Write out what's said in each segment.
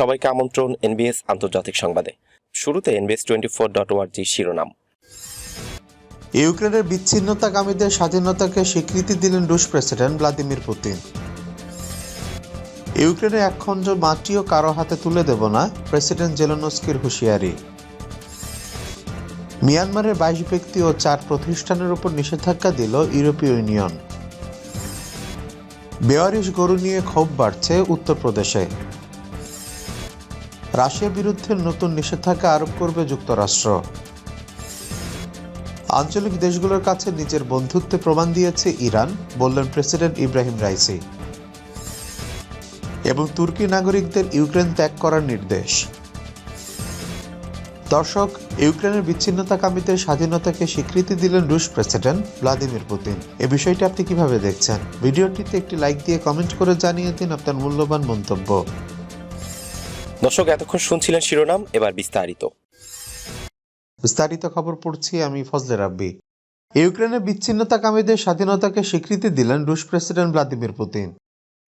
সবাইকে আমন্ত্রণ এনবিএস আন্তর্জাতিক সংবাদে। শুরুতে NBS twenty four dot org শিরোনাম। ইউক্রেনের বিচ্ছিন্নতাকামীদের স্বাধীনতাকে স্বীকৃতি দিলেন রুশ প্রেসিডেন্ট ভ্লাদিমির পুতিন। ইউক্রেনের এক মাটিও কারও হাতে তুলে দেব না, প্রেসিডেন্ট জেলোনস্কির হুঁশিয়ারি। মিয়ানমারের বাইশ ব্যক্তি ও চার প্রতিষ্ঠানের উপর নিষেধাজ্ঞা দিল ইউরোপীয় ইউনিয়ন। বেয়ারিশ গরু নিয়ে ক্ষোভ বাড়ছে উত্তরপ্রদেশে। রাশিয়ার বিরুদ্ধে নতুন নিষেধাজ্ঞা আরোপ করবে যুক্তরাষ্ট্র। আঞ্চলিক দেশগুলোর কাছে নিজের বন্ধুত্বে প্রমাণ দিয়েছে ইরান, বললেন প্রেসিডেন্ট ইব্রাহিম রাইসি। এবং তুর্কি নাগরিকদের ইউক্রেন ত্যাগ করার নির্দেশ। দর্শক, ইউক্রেনের বিচ্ছিন্নতাকামীদের স্বাধীনতাকে স্বীকৃতি দিলেন রুশ প্রেসিডেন্ট ভ্লাদিমির পুতিন। এ বিষয়টি আপনি কীভাবে দেখছেন? ভিডিওটিতে একটি লাইক দিয়ে কমেন্ট করে জানিয়ে দিন আপনার মূল্যবান মন্তব্য। দর্শক, এতক্ষণ শুনছিলেন শিরোনাম, এবার বিস্তারিত। বিস্তারিত খবর পড়ছি আমি ফজলে রাব্বি। ইউক্রেনের বিচ্ছিন্নতাকামীদের স্বাধীনতাকে স্বীকৃতি দিলেন রুশ প্রেসিডেন্ট ভ্লাদিমির পুতিন।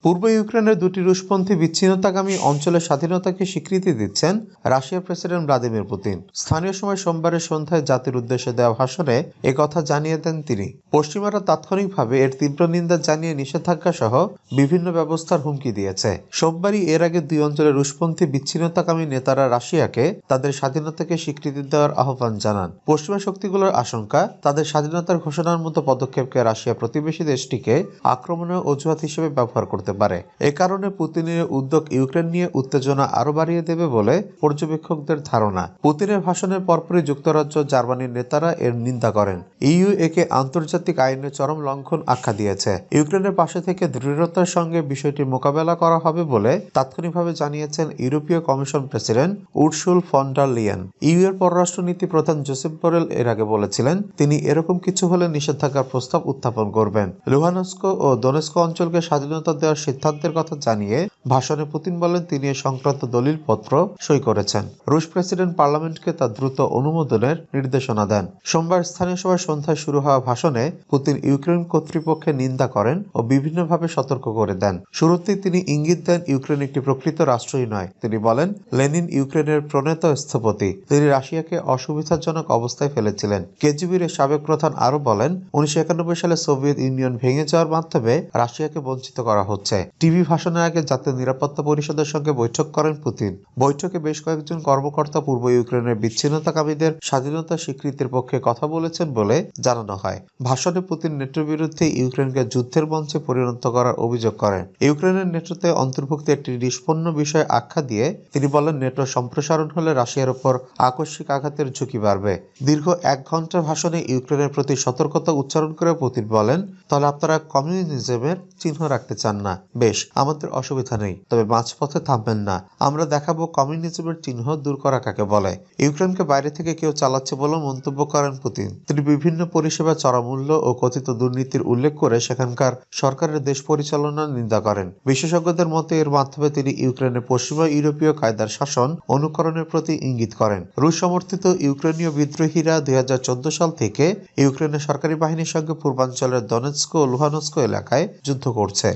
পূর্ব ইউক্রেনের দুটি রুশপন্থী বিচ্ছিন্নতাকামী অঞ্চলের স্বাধীনতাকে স্বীকৃতি দিচ্ছেন রাশিয়ার প্রেসিডেন্ট ভ্লাদিমির পুতিন। স্থানীয় সময় সোমবারের সন্ধ্যায় জাতির উদ্দেশ্যে দেওয়া ভাষণে কথা জানিয়ে দেন তিনি। পশ্চিমারা তাৎক্ষণিকভাবে এর তীব্র নিন্দা জানিয়ে নিষেধাজ্ঞা সহ বিভিন্ন ব্যবস্থার হুমকি দিয়েছে। সোমবারই এর আগে দুই অঞ্চলের রুশপন্থী বিচ্ছিন্নতাকামী নেতারা রাশিয়াকে তাদের স্বাধীনতাকে স্বীকৃতি দেওয়ার আহ্বান জানান। পশ্চিমা শক্তিগুলোর আশঙ্কা, তাদের স্বাধীনতার ঘোষণার মতো পদক্ষেপকে রাশিয়া প্রতিবেশী দেশটিকে আক্রমণের অজুহাত হিসেবে ব্যবহার করতে পারে। এ কারণে পুতিনের উদ্যোগ ইউক্রেন নিয়ে উত্তেজনা আরও বাড়িয়ে দেবে বলে পর্যবেক্ষকদের ধারণা। পুতিনের ভাষণের পরপরই যুক্তরাজ্য জার্মানির নেতারা এর নিন্দা করেন। ইইউ একে আন্তর্জাতিক আইনের চরম লঙ্ঘন আখ্যা দিয়েছে। ইউক্রেনের পাশে থেকে দৃঢ়তার সঙ্গে বিষয়টি মোকাবেলা করা হবে বলে তাৎক্ষণিকভাবে জানিয়েছেন ইউরোপীয় commission president Ursula von der Leyen. EU এর পররাষ্ট্রনীতি প্রধান জোসেফ বোরেল এর আগে বলেছিলেন, তিনি এরকম কিছু হলে নিষেধাজ্ঞার প্রস্তাব উত্থাপন করবেন। লুহানস্ক ও দোনেস্ক অঞ্চলকে স্বাধীনতা দেওয়ার সিদ্ধান্তের কথা জানিয়ে ভাষণে পুতিন বলেন, তিনি এ সংক্রান্ত দলিলপত্র সই করেছেন। রুশ প্রেসিডেন্ট পার্লামেন্টকে তা দ্রুত অনুমোদনের নির্দেশনা দেন। সোমবার স্থানীয় সভায় সন্ধ্যায় শুরু হওয়া ভাষণে পুতিন ইউক্রেন কর্তৃপক্ষের নিন্দা করেন ও বিভিন্নভাবে সতর্ক করে দেন। শুরুতেই তিনি ইঙ্গিত দেন ইউক্রেন একটি প্রকৃত রাষ্ট্রই নয়। তিনি বলেন, লেনিন ইউক্রেনের প্রণেত স্থপতি। তিনি রাশিয়াকে অসুবিধাজনক অবস্থায় ফেলেছিলেন। কেজিবির সাবেক প্রধান আরও বলেন, উনিশশো একানব্বই সালে সোভিয়েত ইউনিয়ন ভেঙে যাওয়ার মাধ্যমে রাশিয়াকে বঞ্চিত করা হচ্ছে। টিভি ভাষণের আগে জাতীয় নিরাপত্তা পরিষদের সঙ্গে বৈঠক করেন পুতিন। বৈঠকে বেশ কয়েকজন কর্মকর্তা পূর্ব ইউক্রেনের বিচ্ছিন্নতাকামীদের স্বাধীনতা স্বীকৃতির পক্ষে কথা বলেছেন বলে জানানো হয়। ভাষণে পুতিন নেটোর বিরুদ্ধে ইউক্রেনকে যুদ্ধের মঞ্চে পরিণত করার অভিযোগ করেন। ইউক্রেনের নেটোতে অন্তর্ভুক্ত একটি নিষ্পন্ন বিষয় আখ্যা দিয়ে তিনি বলেন নেটো সম্প্রসারণ হলে রাশিয়ার উপর আকস্মিক আঘাতের ঝুঁকি বাড়বে। দীর্ঘ এক ঘণ্টার ভাষণে ইউক্রেনের প্রতি সতর্কতা উচ্চারণ করে পুতিন বলেন, তাহলে আপনারা কমিউনিজমের চিহ্ন রাখতে চান না। বেশ, আমাদের অসুবিধা নেই। তবে মাঝপথে থামবেন না। আমরা দেখাবো কমিউনিজমের চিহ্ন দূর করা কাকে বলে। ইউক্রেনকে বাইরে থেকে কেউ চালাচ্ছে বলে মন্তব্য করেন পুতিন। তিনি বিভিন্ন পরিষেবা চড়ামূল্য ও কথিত দুর্নীতির উল্লেখ করে সেখানকার সরকারের দেশ পরিচালনার নিন্দা করেন। বিশেষজ্ঞদের মতে, এর মাধ্যমে তিনি ইউক্রেনের পশ্চিমা ইউরোপীয় কায়দার শাসন অনুকরণের প্রতি ইঙ্গিত করেন। রুশ সমর্থিত ইউক্রেনীয় বিদ্রোহীরা দুই হাজার চোদ্দ সাল থেকে ইউক্রেনের সরকারি বাহিনীর সঙ্গে পূর্বাঞ্চলের দনেৎস্ক ও লুহানস্ক এলাকায় যুদ্ধ করছে।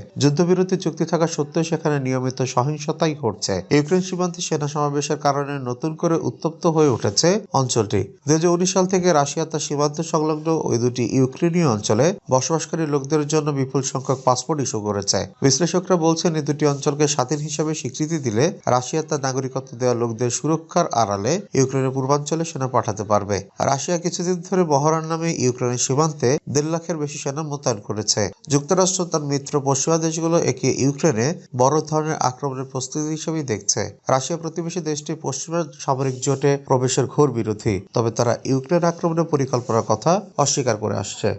যুদ্ধবিরতি চুক্তি থাকা সত্ত্বেও সেখানে নিয়মিত সহিংসতাই ঘটছে। ইউক্রেন সীমান্তে সেনা সমাবেশের কারণে নতুন করে উত্তপ্ত হয়ে উঠেছে অঞ্চলটি। দুই সাল থেকে রাশিয়া তার সীমান্ত সংলগ্ন ওই দুটি ইউক্রেনীয় অঞ্চলে বসবাসকারী লোকদের জন্য বিপুল সংখ্যক পাসপোর্ট ইস্যু করেছে। বিশ্লেষকরা বলছেন, এই দুটি অঞ্চলকে স্বাধীন হিসেবে স্বীকৃতি দিলে রাশিয়া তার নাগরিকত্ব দেওয়া লোকদের সুরক্ষার আড়ালে ইউক্রেনের পূর্বাঞ্চলে সেনা পাঠাতে পারবে। রাশিয়া কিছুদিন ধরে বহরার নামে ইউক্রেনের সীমান্তে দেড় লাখের বেশি সেনা মোতায়েন করেছে। যুক্তরাষ্ট্র তার মিত্র পশ্চিমা দেশগুলো একে ইউক্রেনে বড় ধরনের আক্রমণের প্রস্তুতি হিসেবেই দেখছে। রাশিয়া প্রতিবেশী দেশটি পশ্চিমা সামরিক জোটে প্রবেশের ঘোর বিরোধী, তবে তারা ইউক্রেন আক্রমণের পরিকল্পনার কথা অস্বীকার করে আসছে।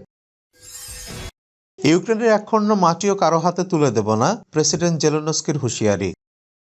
ইউক্রেনের এক খণ্ড মাটিও কারও হাতে তুলে দেব না, প্রেসিডেন্ট জেলোনস্কির হুঁশিয়ারি।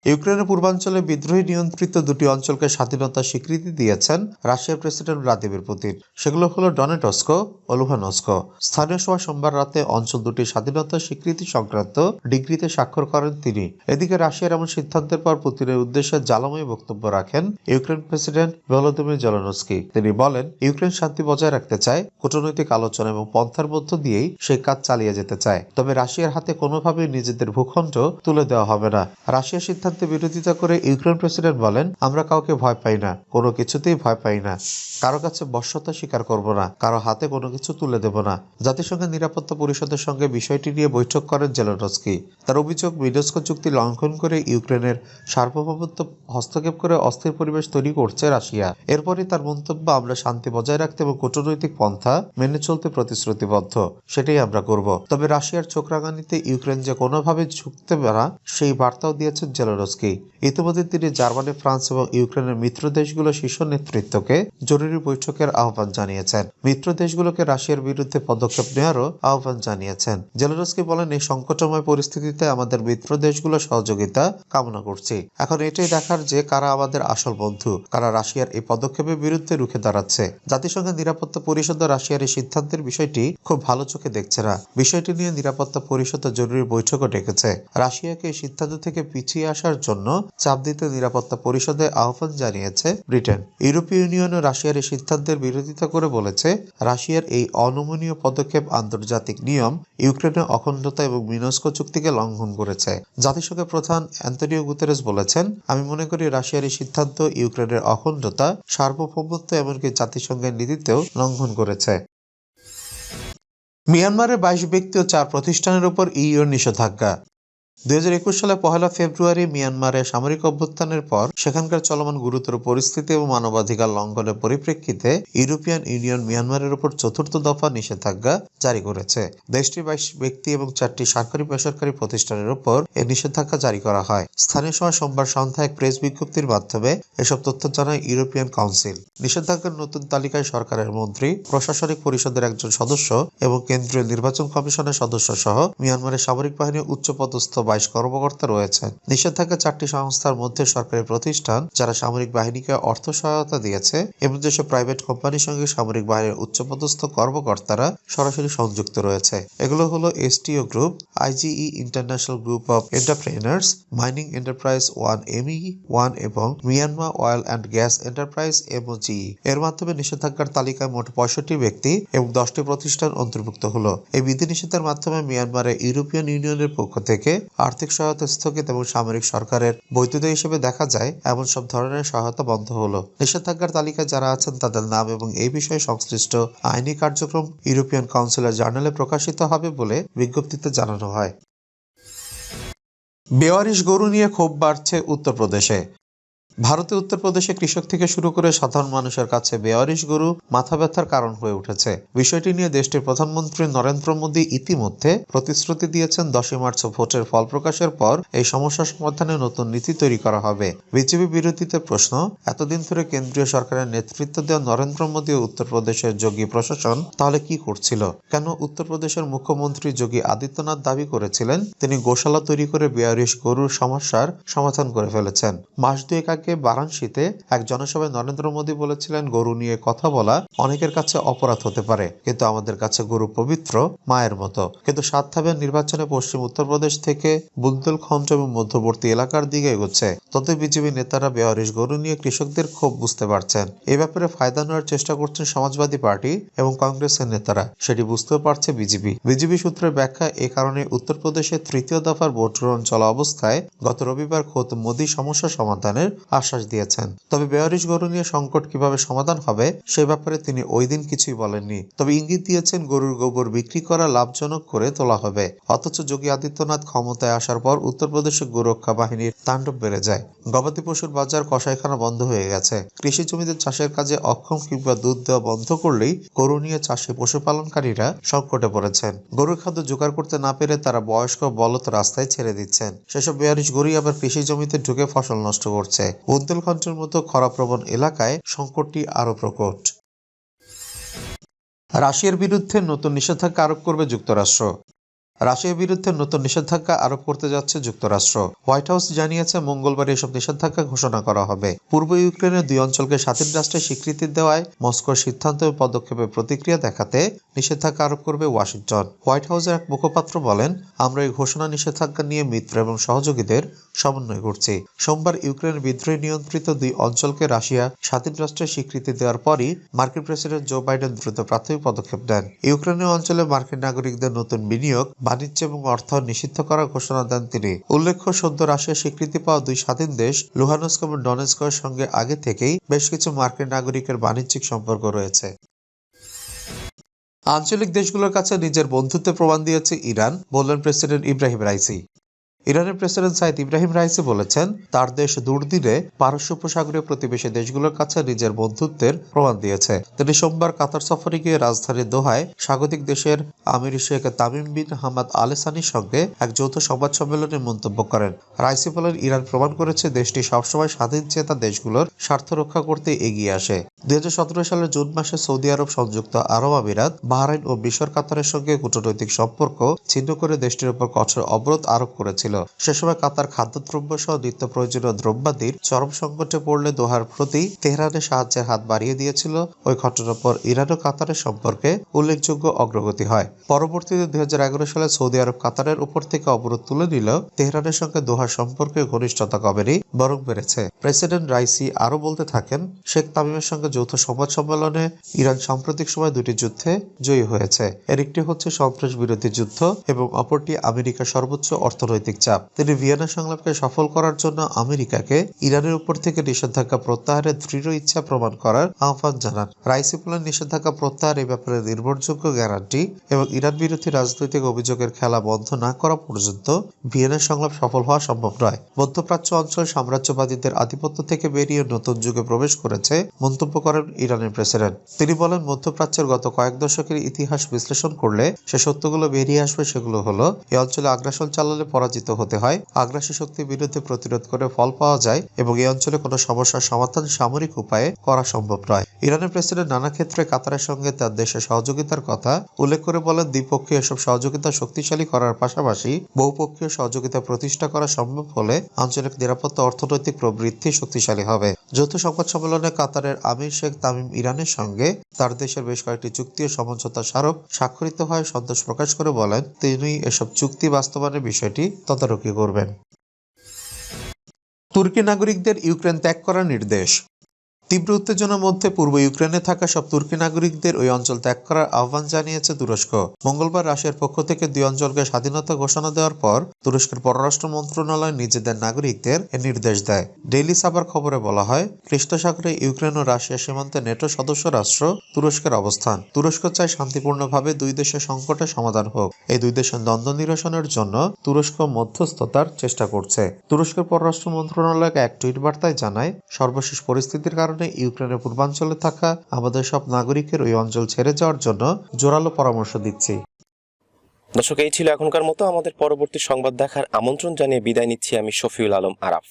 ইউক্রেনের পূর্বাঞ্চলে বিদ্রোহী নিয়ন্ত্রিত দুটি অঞ্চলকে স্বাধীনতার স্বীকৃতি দিয়েছেন রাশিয়ার প্রেসিডেন্ট ভ্লাদিমির পুতিন। সেগুলো হলো ডনেটস্ক ও লুহানস্ক স্থানীয় সময় সোমবার রাতে অঞ্চল দুটি স্বাধীনতার স্বীকৃতি সংক্রান্ত ডিগ্রিতে স্বাক্ষর করেন তিনি। এদিকে রাশিয়ার এমন সিদ্ধান্তের পর পুতিনের উদ্দেশ্যে জ্বালাময় বক্তব্য রাখেন ইউক্রেন প্রেসিডেন্ট ভলোদিমির জেলেনস্কি। তিনি বলেন, ইউক্রেন শান্তি বজায় রাখতে চায়, কূটনৈতিক আলোচনা এবং পন্থার মধ্য দিয়েই সেই কাজ চালিয়ে যেতে চায়। তবে রাশিয়ার হাতে কোনোভাবেই নিজেদের ভূখণ্ড তুলে দেওয়া হবে না। রাশিয়া সিদ্ধান্ত সিদ্ধান্তে বিরোধিতা করে ইউক্রেন প্রেসিডেন্ট বলেন, আমরা কাউকে ভয় পাই না, কোনো কিছুতেই ভয় পাই না। কারও কাছে বশ্যতা স্বীকার করব না, কারও হাতে কোনো কিছু তুলে দেব না। জাতিসংঘের নিরাপত্তা পরিষদের সঙ্গে বিষয়টি নিয়ে বৈঠক করেন জেলোনস্কি। তার অভিযোগ, মিডস্ক চুক্তি লঙ্ঘন করে ইউক্রেনের সার্বভৌমত্ব হস্তক্ষেপ করে অস্থির পরিবেশ তৈরি করছে রাশিয়া। এরপরই তার মন্তব্য, আমরা শান্তি বজায় রাখতে এবং কূটনৈতিক পন্থা মেনে চলতে প্রতিশ্রুতিবদ্ধ, সেটাই আমরা করব। তবে রাশিয়ার চোখ রাঙানিতে ইউক্রেন যে কোনোভাবে ঝুঁকতে পারা, সেই বার্তাও দিয়েছেন জেলোনস্কি ইতিমধ্যে তিনি জার্মানি, ফ্রান্স এবং ইউক্রেনের মিত্র দেশগুলো শীর্ষ নেতৃত্বকে জরুরি বৈঠকের আহ্বান জানিয়েছেন। মিত্র দেশগুলোকে রাশিয়ার বিরুদ্ধে পদক্ষেপ নেওয়ারও আহ্বান জানিয়েছেন। জেলোনস্কি বলেন, এই সংকটময় পরিস্থিতিতে আমাদের মিত্র দেশগুলো সহযোগিতা কামনা করছি। এখন এটাই দেখার যে কারা আমাদের আসল বন্ধু, কারা রাশিয়ার এই পদক্ষেপের বিরুদ্ধে রুখে দাঁড়াচ্ছে। জাতিসংঘের নিরাপত্তা পরিষদ রাশিয়ার এই সিদ্ধান্তের বিষয়টি খুব ভালো চোখে দেখছে না। বিষয়টি নিয়ে নিরাপত্তা পরিষদ জরুরি বৈঠকও ডেকেছে। রাশিয়াকে এই সিদ্ধান্ত থেকে পিছিয়ে আসার জন্য চাপ দিতে নিরাপত্তা পরিষদে আহ্বান জানিয়েছে ব্রিটেন। ইউরোপীয় ইউনিয়ন রাশিয়ার এই সিদ্ধান্তের বিরোধিতা করে বলেছে, রাশিয়ার এই অনমনীয় পদক্ষেপ আন্তর্জাতিক নিয়ম ইউক্রেনের অখণ্ডতা এবং মিনস্ক চুক্তিকে লঙ্ঘন করেছে। জাতিসংঘের প্রধান অ্যান্টনিও গুতেরেস বলেছেন, আমি মনে করি রাশিয়ার এই সিদ্ধান্ত ইউক্রেনের অখণ্ডতা, সার্বভৌমত্ব এমনকি জাতিসংঘের নীতিতেও লঙ্ঘন করেছে। মিয়ানমারের বাইশ ব্যক্তি ও চার প্রতিষ্ঠানের উপর ইইউর নিষেধাজ্ঞা। দুই হাজার একুশ সালে পহেলা ফেব্রুয়ারি মিয়ানমারে সামরিক অভ্যুত্থানের পর সেখানকার চলমান গুরুতর পরিস্থিতি এবং মানবাধিকার লঙ্ঘনের পরিপ্রেক্ষিতে ইউরোপিয়ান ইউনিয়ন মিয়ানমারের উপর চতুর্থ দফা নিষেধাজ্ঞা জারি করেছে। দেশটির বাইশ ব্যক্তি এবং চারটি সরকারি বেসরকারি প্রতিষ্ঠানের উপর এই নিষেধাজ্ঞা জারি করা হয়। স্থানীয় সময় সোমবার সন্ধ্যায় এক প্রেস বিজ্ঞপ্তির মাধ্যমে এসব তথ্য জানায় ইউরোপিয়ান কাউন্সিল। নিষেধাজ্ঞার নতুন তালিকায় সরকারের মন্ত্রী, প্রশাসনিক পরিষদের একজন সদস্য এবং কেন্দ্রীয় নির্বাচন কমিশনের সদস্য সহ মিয়ানমারের সামরিক বাহিনীর উচ্চপদস্থ বাইশ কর্মকর্তা রয়েছেন। নিষেধাজ্ঞা চারটি সংস্থার মধ্যে সরকারি প্রতিষ্ঠান, যারা সামরিক বাহিনীকে অর্থ সহায়তা দিয়েছে, এবং যেসব প্রাইভেট কোম্পানির সঙ্গে সামরিক বাহিনীর উচ্চপদস্থ কর্মকর্তারা সরাসরি সংযুক্ত রয়েছে। এগুলো হলো STO group, IGE international group of entrepreneurs, mining enterprise one ME one এবং Myanmar oil and gas enterprise MOGE এর মাধ্যমে নিষেধাজ্ঞার তালিকায় মোট পঁয়ষট্টি ব্যক্তি এবং দশটি প্রতিষ্ঠান অন্তর্ভুক্ত হলো। এই বিধিনিষেধের মাধ্যমে মিয়ানমারে ইউরোপিয়ান ইউনিয়নের পক্ষ থেকে আর্থিক সহায়তা স্থগিত এবং সামরিক সরকারের বৈধতা হিসেবে দেখা যায়, এমন সব ধরনের সহায়তা বন্ধ হলো। নিষেধাজ্ঞার তালিকায় যারা আছেন তাদের নাম এবং এই বিষয়ে সংশ্লিষ্ট আইনি কার্যক্রম ইউরোপিয়ান কাউন্সিলের জার্নালে প্রকাশিত হবে বলে বিজ্ঞপ্তিতে জানানো হয়। বেওয়ারিশ গরু নিয়ে ক্ষোভ বাড়ছে উত্তরপ্রদেশে। ভারতে উত্তরপ্রদেশে কৃষক থেকে শুরু করে সাধারণ মানুষের কাছে বেওয়ারিশ গরু মাথা ব্যথার কারণ হয়ে উঠেছে। বিষয়টি নিয়ে দেশটির প্রধানমন্ত্রী নরেন্দ্র মোদী ইতিমধ্যে প্রতিশ্রুতি দিয়েছেন দশই মার্চ ভোটের ফল প্রকাশের পর এই সমস্যা সমাধানে নতুন নীতি তৈরি করা হবে। বিজেপি বিরোধীদের প্রশ্ন, এতদিন ধরে কেন্দ্রীয় সরকারের নেতৃত্ব দেওয়া নরেন্দ্র মোদী ও উত্তরপ্রদেশের যোগী প্রশাসন তাহলে কি করছিল? কেন উত্তরপ্রদেশের মুখ্যমন্ত্রী যোগী আদিত্যনাথ দাবি করেছিলেন, তিনি গোশালা তৈরি করে বেয়ারিশ গরুর সমস্যার সমাধান করে ফেলেছেন। মাস দুয়েক আগে বারাণসীতে এক জনসভায় নরেন্দ্র মোদী বলেছিলেন, গরু নিয়ে কথা বলা অনেকের কাছে অপরাধ হতে পারে, কিন্তু আমাদের কাছে গরু পবিত্র, মায়ের মতো। কিন্তু সাত ধাপের নির্বাচনে পশ্চিম উত্তরপ্রদেশ থেকে বুন্দেলখণ্ড এবং মধ্যবর্তী এলাকার দিকে এগোচ্ছে। তত বিজেপি নেতারা বেওয়ারিশ গরু নিয়ে কৃষকদের ক্ষোভ বুঝতে পারছেন। এ ব্যাপারে ফায়দা নেওয়ার চেষ্টা করছেন সমাজবাদী পার্টি এবং কংগ্রেসের নেতারা। সেটি বুঝতেও পারছে বিজেপি। বিজেপি সূত্রের ব্যাখ্যা, এ কারণে উত্তরপ্রদেশের তৃতীয় দফার ভোট গ্রহণ চলা অবস্থায় গত রবিবার খোদ মোদী সমস্যা সমাধানের আশ্বাস দিয়েছেন। তবে বেয়ারিশ গরু নিয়ে সংকট কীভাবে সমাধান হবে, সে ব্যাপারে তিনি ওই দিন কিছুই বলেননি। তবে ইঙ্গিত দিয়েছেন গরুর গোবর বিক্রি করা লাভজনক করে তোলা হবে। অথচ যোগী আদিত্যনাথ ক্ষমতায় আসার পর উত্তরপ্রদেশে গোরক্ষা বাহিনীর তাণ্ডব বেড়ে যায়। গবাদি পশুর বাজার কসাইখানা বন্ধ হয়ে গেছে। কৃষি জমিতে চাষের কাজে অক্ষম কিংবা দুধ দেওয়া বন্ধ করলেই গরু নিয়ে চাষে পশুপালনকারীরা সংকটে পড়েছেন। গরুর খাদ্য জোগাড় করতে না পেরে তারা বয়স্ক বলত রাস্তায় ছেড়ে দিচ্ছেন। সেসব বেয়ারিশ গরুই আবার কৃষি জমিতে ঢুকে ফসল নষ্ট করছে। বুন্দেলখণ্ডের মতো খরাপ্রবণ এলাকায় সংকটটি আরও প্রকট। রাশিয়ার বিরুদ্ধে নতুন নিষেধাজ্ঞা আরোপ করবে যুক্তরাষ্ট্র। রাশিয়ার বিরুদ্ধে নতুন নিষেধাজ্ঞা আরোপ করতে যাচ্ছে যুক্তরাষ্ট্র। হোয়াইট হাউস জানিয়েছে, মঙ্গলবার এসব নিষেধাজ্ঞা ঘোষণা করা হবে। পূর্ব ইউক্রেনের দুই অঞ্চলকে স্বাধীন রাষ্ট্রের স্বীকৃতি দেওয়ায় মস্কোর সিদ্ধান্ত ও পদক্ষেপের প্রতিক্রিয়া দেখাতে নিষেধাজ্ঞা আরোপ করবে ওয়াশিংটন। হোয়াইট হাউসের এক মুখপাত্র বলেন, আমরা এই ঘোষণা নিষেধাজ্ঞা নিয়ে মিত্র এবং সহযোগীদের সমন্বয় করছি সোমবার ইউক্রেনের বিদ্রোহী নিয়ন্ত্রিত দুই অঞ্চলকে রাশিয়া স্বাধীন রাষ্ট্রের স্বীকৃতি দেওয়ার পরই মার্কিন প্রেসিডেন্ট জো বাইডেন দ্রুত প্রাথমিক পদক্ষেপ নেন। ইউক্রেনীয় অঞ্চলে মার্কিন নাগরিকদের নতুন বিনিয়োগ বাণিজ্য এবং অর্থ নিষিদ্ধ করার ঘোষণা দেন তিনি। উল্লেখ্য, সদ্য রাশিয়া স্বীকৃতি পাওয়া দুই স্বাধীন দেশ, লুহানস্ক এবং ডনেস্কের সঙ্গে আগে থেকেই বেশ কিছু মার্কিন নাগরিকের বাণিজ্যিক সম্পর্ক রয়েছে। আঞ্চলিক দেশগুলোর কাছে নিজের বন্ধুত্বের প্রমাণ দিয়েছে ইরান, বললেন প্রেসিডেন্ট ইব্রাহিম রাইসি। ইরানের প্রেসিডেন্ট সাইদ ইব্রাহিম রাইসি বলেছেন, তার দেশ দুর্দিনে পারস্য উপসাগরীয় প্রতিবেশী দেশগুলোর কাছে নিজের বন্ধুত্বের প্রমাণ দিয়েছে। তিনি সোমবার কাতার সফরে গিয়ে রাজধানী দোহায় স্বাগতিক দেশের amir Sheikh Tamim bin Hamad আলেসানির সঙ্গে এক যৌথ সংবাদ সম্মেলনে মন্তব্য করেন। রাইসি বলেন, ইরান প্রমাণ করেছে দেশটি সবসময় স্বাধীন চেতা দেশগুলোর স্বার্থ রক্ষা করতে এগিয়ে আসে। দুই হাজার সতেরো সালের জুন মাসে সৌদি আরব সংযুক্ত আরব আমিরাত, বাহরাইন ও মিশর কাতারের সঙ্গে কূটনৈতিক সম্পর্ক ছিন্ন করে দেশটির উপর কঠোর অবরোধ আরোপ করেছিল। সে সময় কাতার খাদ্যদ্রব্য সহ নিত্য প্রয়োজনীয় দ্রব্যাদির চরম সংকটে পড়লে দোহার প্রতি তেহরানের সাহায্যের হাত বাড়িয়ে দিয়েছিল। ওই ঘটনার পর ইরান ও কাতারের সম্পর্কে উল্লেখযোগ্য অগ্রগতি হয়। পরবর্তীতে দুই সালে সৌদি আরব কাতারের উপর থেকে অবরোধ তুলে নিলেও তেহরানের সঙ্গে দোহার সম্পর্কে ঘনিষ্ঠতা কমেনি, বরং বেড়েছে। প্রেসিডেন্ট রাইসি আরও বলতে থাকেন, শেখ তামিমের সঙ্গে যৌথ সংবাদ সম্মেলনে ইরান সাম্প্রতিক সময় দুটি যুদ্ধে জয়ী হয়েছে। এর একটি হচ্ছে সন্ত্রাস বিরোধী যুদ্ধ এবং অপরটি আমেরিকার সর্বোচ্চ অর্থনৈতিক চাপ। তিনি ভিয়েনা সংলাপকে সফল করার জন্য আমেরিকাকে ইরানের উপর থেকে নিষেধাজ্ঞা প্রত্যাহারের দৃঢ় ইচ্ছা প্রমাণ করার আহ্বান জানান। রাইসি বলেন নিষেধাজ্ঞা প্রত্যাহার এই ব্যাপারে নির্ভরযোগ্য গ্যারান্টি এবং ইরান বিরোধী রাজনৈতিক অভিযোগের খেলা বন্ধ না করা পর্যন্ত ভিয়েনা সংলাপ সফল হওয়া সম্ভব নয়। মধ্যপ্রাচ্য অঞ্চল সাম্রাজ্যবাদীদের আধিপত্য থেকে বেরিয়ে নতুন যুগে প্রবেশ করেছে মন্তব্য করেন ইরানের প্রেসিডেন্ট। তিনি বলেন, মধ্যপ্রাচ্যের গত কয়েক দশকের ইতিহাস বিশ্লেষণ করলে সে সত্যগুলো বেরিয়ে আসবে সেগুলো হলো, এই অঞ্চলে আগ্রাসন চালালে পরাজিত হতে হয়। আগ্রাসী শক্তির বিরুদ্ধে প্রতিরোধ করে ফল পাওয়া যায় এবং এই অঞ্চলে কোনো সমস্যার সমাধান সামরিক উপায়ে করা সম্ভব নয়। ইরানের প্রেসিডেন্ট নানা ক্ষেত্রে কাতারের সঙ্গে তার দেশের সহযোগিতার কথা উল্লেখ করে বলেন, দ্বিপক্ষীয় এসব সহযোগিতা শক্তিশালী করার পাশাপাশি বহুপক্ষীয় সহযোগিতা প্রতিষ্ঠা করা সম্ভব হলে আঞ্চলিক নিরাপত্তা, অর্থনৈতিক প্রবৃদ্ধি শক্তিশালী হবে। যৌথ সংবাদ সম্মেলনে কাতারের আমির শেখ তামিম ইরানের সঙ্গে তার দেশের বেশ কয়েকটি চুক্তি ও সমঝোতা স্মারক স্বাক্ষরিত হয় সন্তোষ প্রকাশ করে বলেন তিনি এসব চুক্তি বাস্তবায়নের বিষয়টি তদারকি করবেন। তুর্কি নাগরিকদের ইউক্রেন ত্যাগ করার নির্দেশ। তীব্র উত্তেজনার মধ্যে পূর্ব ইউক্রেনে থাকা সব তুর্কি নাগরিকদের ওই অঞ্চল ত্যাগ করার আহ্বান জানিয়েছে তুরস্ক। মঙ্গলবার রাশিয়ার পক্ষ থেকে দুই অঞ্চলকে স্বাধীনতা ঘোষণা দেওয়ার পর তুরস্কের পররাষ্ট্র মন্ত্রণালয় নিজেদের নাগরিকদের এ নির্দেশ দেয়। ডেইলি সাবার খবরে বলা হয় খ্রিস্ট সাগরে ইউক্রেন ও রাশিয়া সীমান্তে নেটো সদস্য রাষ্ট্র তুরস্কের অবস্থান। তুরস্ক চায় শান্তিপূর্ণভাবে দুই দেশের সংকটের সমাধান হোক। এই দুই দেশের দ্বন্দ্ব নিরসনের জন্য তুরস্ক মধ্যস্থতার চেষ্টা করছে। তুরস্কের পররাষ্ট্র মন্ত্রণালয় এক টুইট বার্তায় জানায়, সর্বশেষ পরিস্থিতির কারণে ইউক্রেনের পূর্বাঞ্চলে থাকা আমাদের সব নাগরিকের ওই অঞ্চল ছেড়ে যাওয়ার জন্য জোরালো পরামর্শ দিচ্ছি। দর্শক, এই ছিল এখনকার মতো। আমাদের পরবর্তী সংবাদ দেখার আমন্ত্রণ জানিয়ে বিদায় নিচ্ছি আমি শফিউল আলম আরাফ।